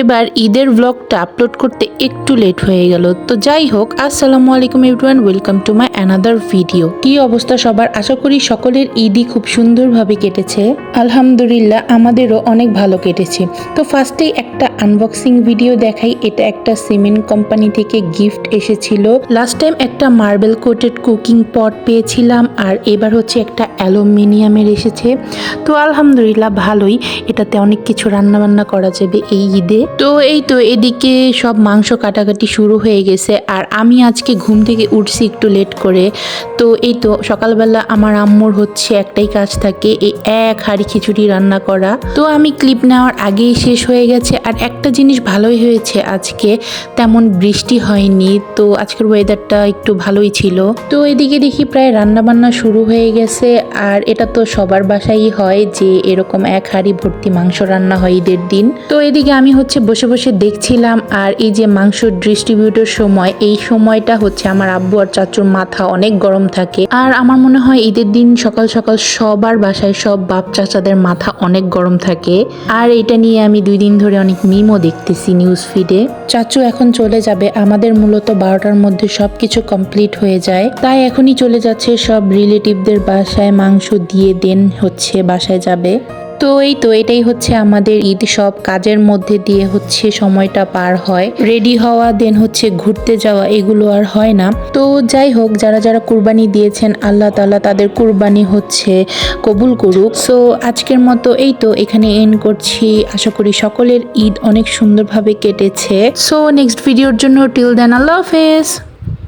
এবার ঈদের ব্লগটা আপলোড করতে একটু লেট হয়ে গেল। তো যাই হোক, আসসালামু আলাইকুম everyone welcome to my another video কি অবস্থা সবার? আশা করি সকলের ঈদই খুব সুন্দরভাবে কেটেছে। আলহামদুলিল্লাহ, আমাদেরও অনেক ভালো কেটেছে। তো ফার্স্টেই একটা আনবক্সিং ভিডিও দেখাই। এটা একটা সিমেন্ট কোম্পানি থেকে গিফট এসেছিল। লাস্ট টাইম একটা মার্বেল কোটেড কুকিং পট পেয়েছিলাম আর এবার হচ্ছে একটা অ্যালুমিনিয়ামের এসেছে। তো আলহামদুলিল্লাহ, ভালোই। এটাতে অনেক কিছু রান্নাবান্না করা যাবে এই ঈদে। তো এই তো এদিকে সব মাংস কাটাকাটি শুরু হয়ে গেছে আর আমি আজকে ঘুম থেকে উঠছি একটু লেট করে। তো এই তো সকালবেলা আমার আম্মুর হচ্ছে একটাই কাজ থাকে, এই এক হাড়ি খিচুড়ি রান্না করা। তো আমি ক্লিপ নেওয়ার আগেই শেষ হয়ে গেছে আর একটা জিনিস ভালোই হয়েছে আজকে, তেমন বৃষ্টি হয়নি। তো আজকের ওয়েদারটা একটু ভালোই ছিল। তো এদিকে দেখি প্রায় রান্না বান্না শুরু হয়ে গেছে আর এটা তো সবার বাসায়ই হয় যে এরকম এক হাঁড়ি ভর্তি মাংস রান্না হয় ঈদের দিন। তো এদিকে আমি হচ্ছে বসে বসে দেখছিলাম আর এই যে মাংস ডিস্ট্রিবিউটের সময়, এই সময়টা হচ্ছে আমার আব্বু আর চাচুর মাথা অনেক গরম থাকে। আর আমার মনে হয় ঈদের দিন সকাল সকাল সবার বাসায় সব বাপ চাচাদের মাথা অনেক গরম থাকে। আর এটা নিয়ে আমি দুই দিন ধরে অনেক মিমও দেখতেছি নিউজ ফিডে চাচু এখন চলে যাবে, আমাদের মূলত বারোটার মধ্যে সবকিছু কমপ্লিট হয়ে যায়। তাই এখনই চলে যাচ্ছে সব রিলেটিভদের বাসায় মাংস দিয়ে দেন হচ্ছে বাসায় যাবে। তো এই তো এটাই হচ্ছে আমাদের ঈদ সব। কাজের মধ্যে দিয়ে হচ্ছে সময়টা পার হয়। রেডি হওয়া দেন হচ্ছে ঘুরতে যাওয়া, এগুলো আর হয় না। তো যাই হোক, যারা যারা কুরবানি দিয়েছেন, আল্লাহ তালা তাদের কুরবানি হচ্ছে কবুল করুক। সো আজকের মতো এই তো এখানে এন্ড করছি। আশা করি সকলের ঈদ অনেক সুন্দরভাবে কেটেছে। সো নেক্সট ভিডিওর জন্য টিল দেন আল্লাহ হাফেজ।